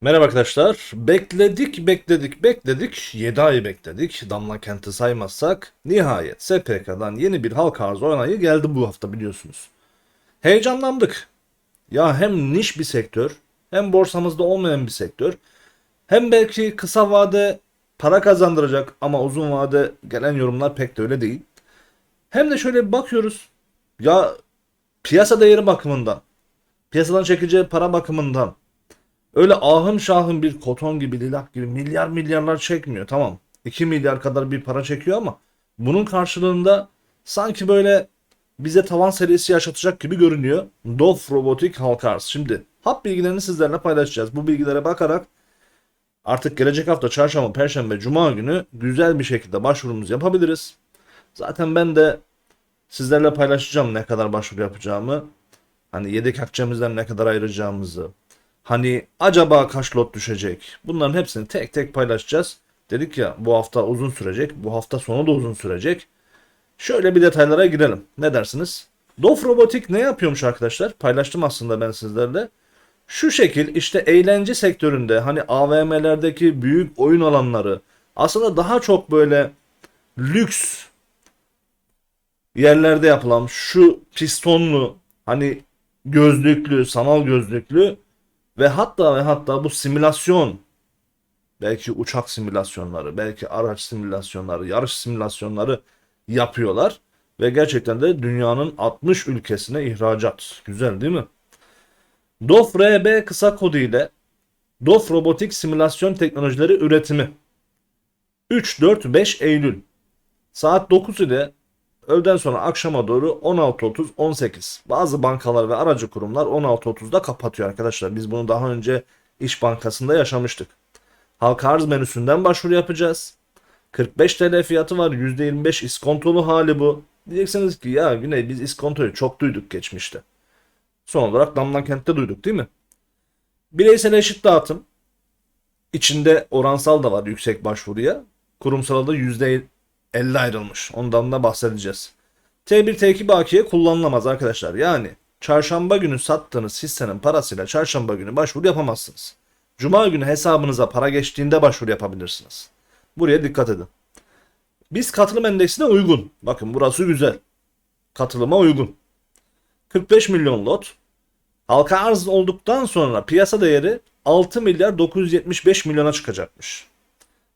Merhaba arkadaşlar. Bekledik, bekledik, bekledik. 7 ay bekledik. Damla Kent'i saymazsak nihayet SPK'dan yeni bir halka arz onayı geldi bu hafta biliyorsunuz. Heyecanlandık. Ya hem niş bir sektör, hem borsamızda olmayan bir sektör, hem belki kısa vade para kazandıracak ama uzun vade gelen yorumlar pek de öyle değil. Hem de şöyle bir bakıyoruz. Ya piyasa değeri bakımından, piyasadan çekeceği para bakımından Öyle ahım şahım bir koton gibi lilak gibi milyar milyarlar çekmiyor tamam. 2 milyar kadar bir para çekiyor ama bunun karşılığında sanki böyle bize tavan serisi yaşatacak gibi görünüyor. Dof Robotik Halkars. Şimdi hap bilgilerini sizlerle paylaşacağız. Bu bilgilere bakarak artık gelecek hafta çarşamba, perşembe, cuma günü güzel bir şekilde başvurumuzu yapabiliriz. Zaten ben de sizlerle paylaşacağım ne kadar başvuru yapacağımı. Hani yedek akçemizden ne kadar ayıracağımızı, Hani acaba kaç lot düşecek? Bunların hepsini tek tek paylaşacağız. Dedik ya bu hafta uzun sürecek. Bu hafta sonu da uzun sürecek. Şöyle bir detaylara girelim. Ne dersiniz? Dof Robotik ne yapıyormuş arkadaşlar? Paylaştım aslında ben sizlerle. Şu şekil işte eğlence sektöründe hani AVM'lerdeki büyük oyun alanları aslında daha çok böyle lüks yerlerde yapılan şu pistonlu hani gözlüklü sanal gözlüklü ve hatta ve hatta bu simülasyon belki uçak simülasyonları, belki araç simülasyonları, yarış simülasyonları yapıyorlar. Ve gerçekten de dünyanın 60 ülkesine ihracat. Güzel değil mi? DOF RB kısa kodu ile DOF Robotik Simülasyon Teknolojileri Üretimi 3-4-5 Eylül saat 9 ile öğleden sonra akşama doğru 16.30-18. Bazı bankalar ve aracı kurumlar 16.30'da kapatıyor arkadaşlar. Biz bunu daha önce İş Bankası'nda yaşamıştık. Halka arz menüsünden başvuru yapacağız. 45 TL fiyatı var. %25 iskontolu hali bu. Diyeceksiniz ki ya Güney biz iskontoyu çok duyduk geçmişte. Son olarak Damla Kent'te duyduk değil mi? Bireysel eşit dağıtım. İçinde oransal da var yüksek başvuruya. Kurumsalda %50 ayrılmış. Ondan da bahsedeceğiz. T1 T2 bakiye kullanılamaz arkadaşlar. Yani çarşamba günü sattığınız hissenin parasıyla çarşamba günü başvuru yapamazsınız. Cuma günü hesabınıza para geçtiğinde başvuru yapabilirsiniz. Buraya dikkat edin. Biz katılım endeksine uygun. Bakın burası güzel. Katılıma uygun. 45 milyon lot. Halka arz olduktan sonra piyasa değeri 6 milyar 975 milyona çıkacakmış.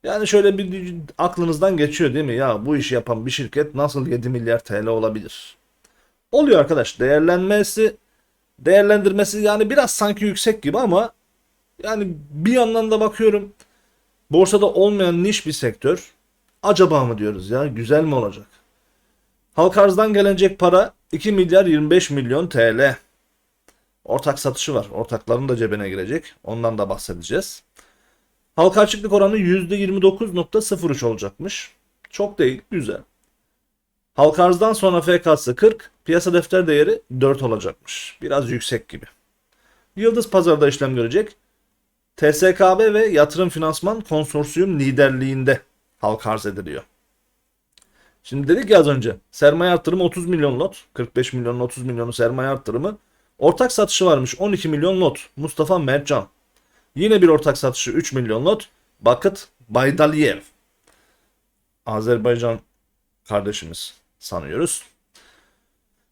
Yani şöyle bir aklınızdan geçiyor değil mi? Ya bu işi yapan bir şirket nasıl 7 milyar TL olabilir? Oluyor arkadaş. Değerlenmesi, değerlendirmesi yani biraz sanki yüksek gibi ama yani bir yandan da bakıyorum borsada olmayan niş bir sektör. Acaba mı diyoruz ya? Güzel mi olacak? Halk arzdan gelecek para 2 milyar 25 milyon TL. Ortak satışı var. Ortakların da cebine girecek. Ondan da bahsedeceğiz. Halka açıklık oranı %29.03 olacakmış. Çok değil, güzel. Halka arzdan sonra FK'sı 40, piyasa defter değeri 4 olacakmış. Biraz yüksek gibi. Yıldız Pazar'da işlem görecek. TSKB ve Yatırım Finansman Konsorsiyum liderliğinde halka arz ediliyor. Şimdi dedik ya az önce sermaye arttırımı 30 milyon lot. 45 milyon 30 milyonu sermaye arttırımı. Ortak satışı varmış 12 milyon lot. Mustafa Mercan. Yine bir ortak satışı 3 milyon lot. Bakıt Baydaliyev. Azerbaycan kardeşimiz sanıyoruz.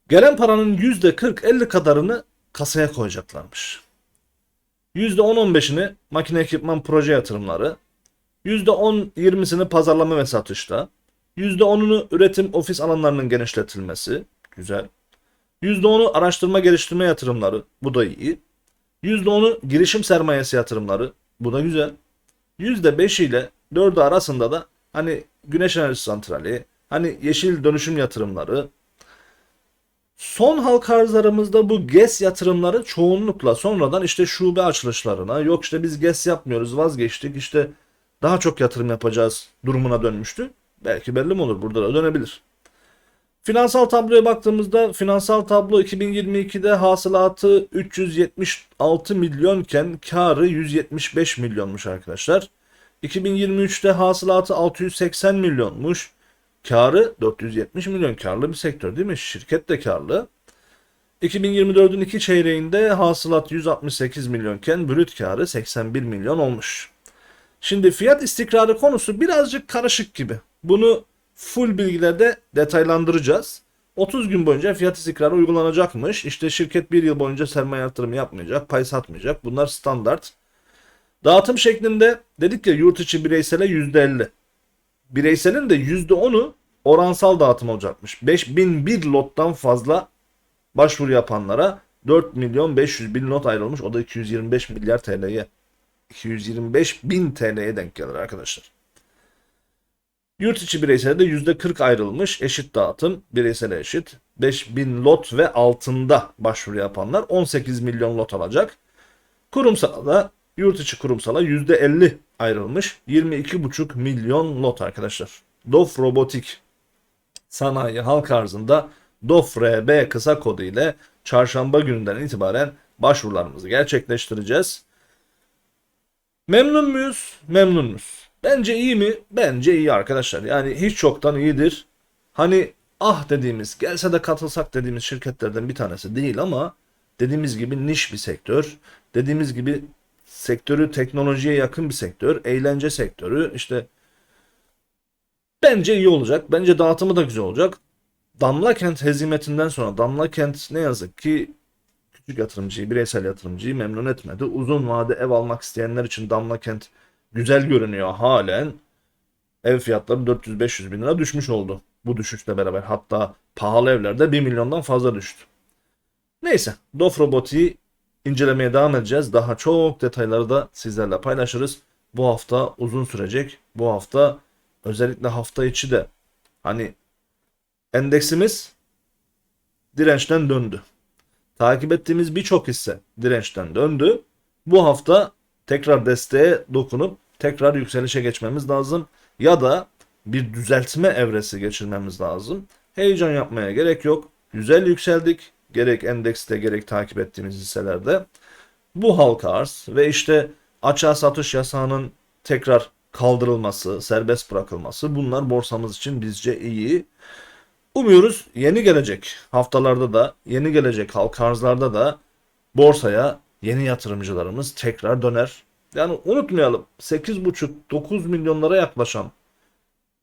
Gelen paranın %40-50 kadarını kasaya koyacaklarmış. %10-15'ini makine ekipman proje yatırımları, %10-20'sini pazarlama ve satışta, %10'unu üretim ofis alanlarının genişletilmesi, güzel. %10'u araştırma geliştirme yatırımları, bu da iyi. %10'u girişim sermayesi yatırımları. Bu da güzel. %5 ile 4'ü arasında da hani güneş enerji santrali, hani yeşil dönüşüm yatırımları. Son halka arzlarımızda bu GES yatırımları çoğunlukla sonradan işte şube açılışlarına yok işte biz GES yapmıyoruz vazgeçtik işte daha çok yatırım yapacağız durumuna dönmüştü. Belki belli mi olur burada da dönebilir. Finansal tabloya baktığımızda finansal tablo 2022'de hasılatı 376 milyonken karı 175 milyonmuş arkadaşlar. 2023'te hasılatı 680 milyonmuş. Karı 470 milyon karlı bir sektör değil mi? Şirket de karlı. 2024'ün iki çeyreğinde hasılat 168 milyonken brüt karı 81 milyon olmuş. Şimdi fiyat istikrarı konusu birazcık karışık gibi. Bunu full bilgilerde detaylandıracağız. 30 gün boyunca fiyat istikrarı uygulanacakmış. İşte şirket bir yıl boyunca sermaye yatırımı yapmayacak, pay satmayacak. Bunlar standart. Dağıtım şeklinde dedik ya yurt içi bireysele %50. Bireyselin de %10'u oransal dağıtım olacakmış. 5001 lottan fazla başvuru yapanlara 4 milyon 500 bin lot ayrılmış. O da 225 milyar TL'ye. 225 bin TL'ye denk gelir arkadaşlar. Yurt içi bireyselde %40 ayrılmış. Eşit dağıtım. Bireysele eşit. 5000 lot ve altında başvuru yapanlar 18 milyon lot alacak. Kurumsala da yurt içi kurumsala %50 ayrılmış. 22,5 milyon lot arkadaşlar. DOF Robotik sanayi halk arzında DOF-RB kısa kodu ile çarşamba gününden itibaren başvurularımızı gerçekleştireceğiz. Memnun muyuz? Memnunuz. Bence iyi mi? Bence iyi arkadaşlar. Yani hiç çoktan iyidir. Hani ah dediğimiz, gelse de katılsak dediğimiz şirketlerden bir tanesi değil ama dediğimiz gibi niş bir sektör. Dediğimiz gibi sektörü teknolojiye yakın bir sektör. Eğlence sektörü. işte bence iyi olacak. Bence dağıtımı da güzel olacak. Damla Kent hezimetinden sonra Damla Kent ne yazık ki küçük yatırımcıyı, bireysel yatırımcıyı memnun etmedi. Uzun vade ev almak isteyenler için Damla Kent güzel görünüyor halen. Ev fiyatları 400-500 bin lira düşmüş oldu. Bu düşüşle beraber hatta pahalı evlerde 1 milyondan fazla düştü. Neyse Dof Roboti'yi incelemeye devam edeceğiz. Daha çok detayları da sizlerle paylaşırız. Bu hafta uzun sürecek. Bu hafta özellikle hafta içi de hani endeksimiz dirençten döndü. Takip ettiğimiz birçok hisse dirençten döndü. Bu hafta tekrar desteğe dokunup tekrar yükselişe geçmemiz lazım. Ya da bir düzeltme evresi geçirmemiz lazım. Heyecan yapmaya gerek yok. Güzel yükseldik. Gerek endekste gerek takip ettiğimiz hisselerde. Bu halka arz ve işte açığa satış yasağının tekrar kaldırılması, serbest bırakılması bunlar borsamız için bizce iyi. Umuyoruz yeni gelecek haftalarda da, yeni gelecek halka arzlarda da borsaya yeni yatırımcılarımız tekrar döner. Yani unutmayalım 8,5-9 milyonlara yaklaşan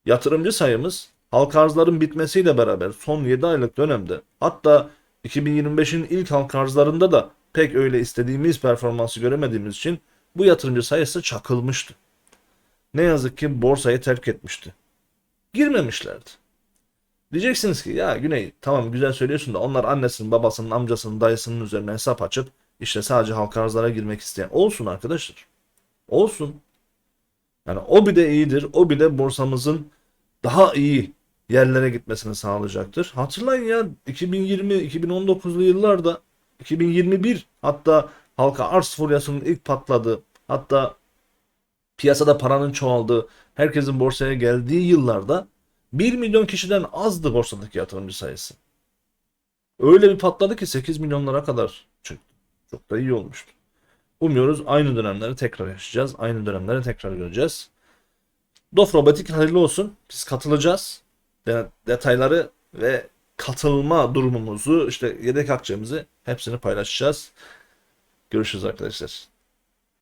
yatırımcı sayımız halka arzların bitmesiyle beraber son 7 aylık dönemde hatta 2025'in ilk halka arzlarında da pek öyle istediğimiz performansı göremediğimiz için bu yatırımcı sayısı çakılmıştı. Ne yazık ki borsayı terk etmişti. Girmemişlerdi. Diyeceksiniz ki ya Güney tamam güzel söylüyorsun da onlar annesinin, babasının, amcasının, dayısının üzerine hesap açıp işte sadece halka arzlara girmek isteyen olsun arkadaşlar. Olsun. Yani o bile iyidir. O bile borsamızın daha iyi yerlere gitmesini sağlayacaktır. Hatırlayın ya 2020-2019'lu yıllarda 2021 hatta halka arz furyasının ilk patladığı hatta piyasada paranın çoğaldığı herkesin borsaya geldiği yıllarda 1 milyon kişiden azdı borsadaki yatırımcı sayısı. Öyle bir patladı ki 8 milyonlara kadar. Çok da iyi olmuştu. Umuyoruz aynı dönemleri tekrar yaşayacağız. Aynı dönemleri tekrar göreceğiz. Dof Robotik hayırlı olsun. Biz katılacağız. De- detayları ve katılma durumumuzu işte yedek akçemizi hepsini paylaşacağız. Görüşürüz arkadaşlar.